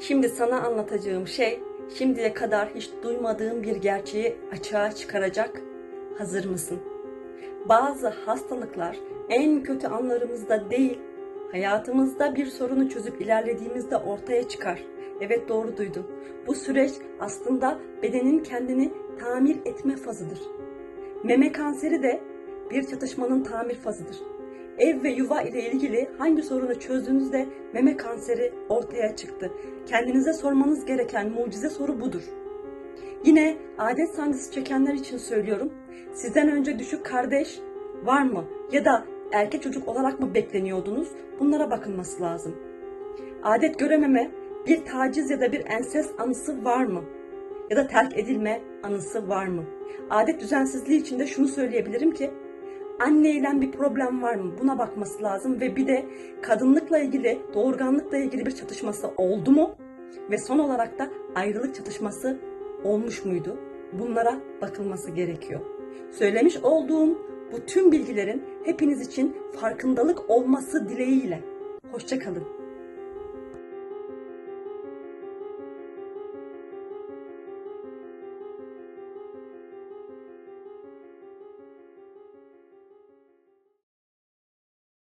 Şimdi sana anlatacağım şey şimdiye kadar hiç duymadığım bir gerçeği açığa çıkaracak. Hazır mısın? Bazı hastalıklar en kötü anlarımızda değil, hayatımızda bir sorunu çözüp ilerlediğimizde ortaya çıkar. Evet doğru duydun. Bu süreç aslında bedenin kendini tamir etme fazıdır. Meme kanseri de bir çatışmanın tamir fazıdır. Ev ve yuva ile ilgili hangi sorunu çözdüğünüzde meme kanseri ortaya çıktı. Kendinize sormanız gereken mucize soru budur. Yine adet sancısı çekenler için söylüyorum. Sizden önce düşük kardeş var mı? Ya da erkek çocuk olarak mı bekleniyordunuz? Bunlara bakılması lazım. Adet görememe, bir taciz ya da bir enses anısı var mı? Ya da terk edilme anısı var mı? Adet düzensizliği için de şunu söyleyebilirim ki anneyle bir problem var mı? Buna bakması lazım ve bir de kadınlıkla ilgili, doğurganlıkla ilgili bir çatışması oldu mu? Ve son olarak da ayrılık çatışması olmuş muydu? Bunlara bakılması gerekiyor. Söylemiş olduğum bu tüm bilgilerin hepiniz için farkındalık olması dileğiyle. Hoşçakalın.